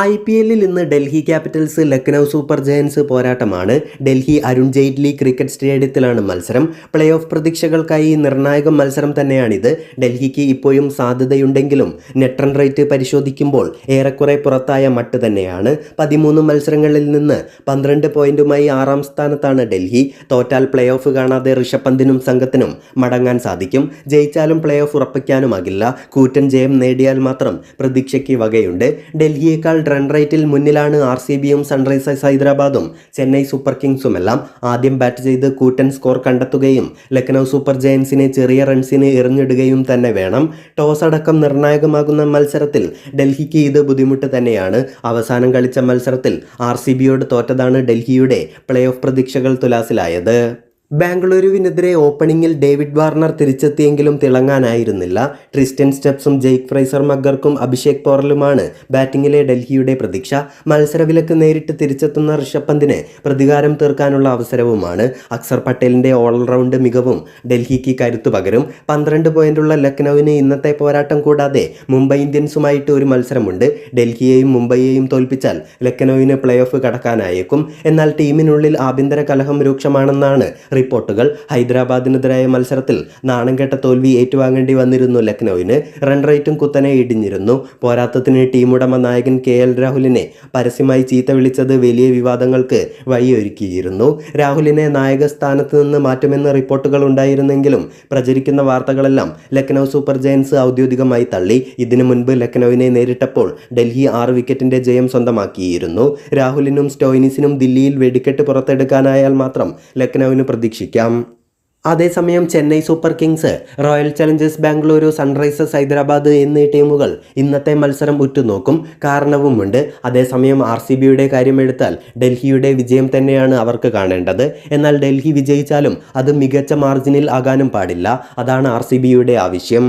I P എല്ലിൽ ഇന്ന് Delhi Capitals Lucknow Super Giants പോരാട്ടമാണ്. ഡൽഹി അരുൺ ജെയ്റ്റ്ലി ക്രിക്കറ്റ് സ്റ്റേഡിയത്തിലാണ് മത്സരം. പ്ലേ ഓഫ് പ്രതീക്ഷകൾക്കായി നിർണായക മത്സരം തന്നെയാണിത്. ഡൽഹിക്ക് ഇപ്പോഴും സാധ്യതയുണ്ടെങ്കിലും നെറ്റ് റൺ റേറ്റ് പരിശോധിക്കുമ്പോൾ ഏറെക്കുറെ പുറത്തായ മട്ട് തന്നെയാണ്. പതിമൂന്ന് മത്സരങ്ങളിൽ നിന്ന് പന്ത്രണ്ട് പോയിന്റുമായി ആറാം സ്ഥാനത്താണ് ഡൽഹി. തോറ്റാൽ പ്ലേ ഓഫ് കാണാതെ ഋഷഭ് പന്തിനും സംഘത്തിനും മടങ്ങാൻ സാധിക്കും. ജയിച്ചാലും പ്ലേ ഓഫ് ഉറപ്പിക്കാനുമാകില്ല. കൂറ്റൻ ജയം നേടിയാൽ മാത്രം പ്രതീക്ഷയ്ക്ക് വകയുണ്ട്. ഡൽഹിയേക്കാൾ റൺ റേറ്റിൽ മുന്നിലാണ് ആർ സി ബിയും സൺറൈസേഴ്സ് ഹൈദരാബാദും ചെന്നൈ സൂപ്പർ കിങ്സുമെല്ലാം ആദ്യം ബാറ്റ് ചെയ്ത് കൂറ്റൻ സ്കോർ കണ്ടെത്തുകയും ലക്നൗ സൂപ്പർ ജയൻസിനെ ചെറിയ റൺസിന് എറിഞ്ഞിടുകയും തന്നെ വേണം. ടോസ് അടക്കം നിർണായകമാകുന്ന മത്സരത്തിൽ ഡൽഹിക്ക് ഇത് ബുദ്ധിമുട്ട് തന്നെയാണ്. അവസാനം കളിച്ച മത്സരത്തിൽ ആർ സി ബിയോട് തോറ്റതാണ് ഡൽഹിയുടെ പ്ലേ ഓഫ് പ്രതീക്ഷകൾ തുലാസിലായത്. ബാംഗ്ലൂരുവിനെതിരെ ഓപ്പണിംഗിൽ ഡേവിഡ് വാർണർ തിരിച്ചെത്തിയെങ്കിലും തിളങ്ങാനായിരുന്നില്ല. ട്രിസ്റ്റൻ സ്റ്റെപ്സും ജെയ്ക്ക് ഫ്രൈസർ മഗർക്കും അഭിഷേക് പോറലുമാണ് ബാറ്റിംഗിലെ ഡൽഹിയുടെ പ്രതീക്ഷ. മത്സരവിലക്ക് നേരിട്ട് തിരിച്ചെത്തുന്ന ഋഷഭ് പന്തിന് പ്രതികാരം തീർക്കാനുള്ള അവസരവുമാണ്. അക്സർ പട്ടേലിന്റെ ഓൾറൗണ്ട് മികവും ഡൽഹിക്ക് കരുത്തു പകരും. പന്ത്രണ്ട് പോയിന്റുള്ള ലക്നൌവിന് ഇന്നത്തെ പോരാട്ടം കൂടാതെ മുംബൈ ഇന്ത്യൻസുമായിട്ട് ഒരു മത്സരമുണ്ട്. ഡൽഹിയെയും മുംബൈയെയും തോൽപ്പിച്ചാൽ ലക്നൌവിന് പ്ലേ ഓഫ് കടക്കാനായേക്കും. എന്നാൽ ടീമിനുള്ളിൽ ആഭ്യന്തര കലഹം രൂക്ഷമാണെന്നാണ് റിപ്പോർട്ടുകൾ ഹൈദരാബാദിനെതിരായ മത്സരത്തിൽ നാണംകെട്ട തോൽവി ഏറ്റുവാങ്ങേണ്ടി വന്നിരുന്നു ലക്നൌവിന്. റൺ റേറ്റും കുത്തനെ ഇടിഞ്ഞിരുന്നു. പോരാത്തത്തിന് ടീമുടമ നായകൻ കെ എൽ രാഹുലിനെ പരസ്യമായി ചീത്ത വിളിച്ചത് വലിയ വിവാദങ്ങൾക്ക് വഴിയൊരുക്കിയിരുന്നു. രാഹുലിനെ നായക സ്ഥാനത്ത് നിന്ന് മാറ്റുമെന്ന് റിപ്പോർട്ടുകൾ ഉണ്ടായിരുന്നെങ്കിലും പ്രചരിക്കുന്ന വാർത്തകളെല്ലാം ലക്നൌ സൂപ്പർ ജയൻസ് ഔദ്യോഗികമായി തള്ളി. ഇതിനു മുൻപ് ലക്നൌവിനെ നേരിട്ടപ്പോൾ ഡൽഹി ആറ് വിക്കറ്റിന്റെ ജയം സ്വന്തമാക്കിയിരുന്നു. രാഹുലിനും സ്റ്റോയിനിസിനും ദില്ലിയിൽ വെടിക്കെട്ട് പുറത്തെടുക്കാനായാൽ മാത്രം ലക്നൌവിന് പ്രതീക്ഷിക്കാം. അതേസമയം Chennai Super Kings Royal Challengers Bengaluru Sunrisers Hyderabad എന്നീ ടീമുകൾ ഇന്നത്തെ മത്സരം ഉറ്റുനോക്കും കാരണവുമുണ്ട്. അതേസമയം ആർ സി ബിയുടെ കാര്യമെടുത്താൽ ഡൽഹിയുടെ വിജയം തന്നെയാണ് അവർക്ക് കാണേണ്ടത്. എന്നാൽ ഡൽഹി വിജയിച്ചാലും അത് മികച്ച മാർജിനിൽ ആകാനും പാടില്ല. അതാണ് ആർ ആവശ്യം.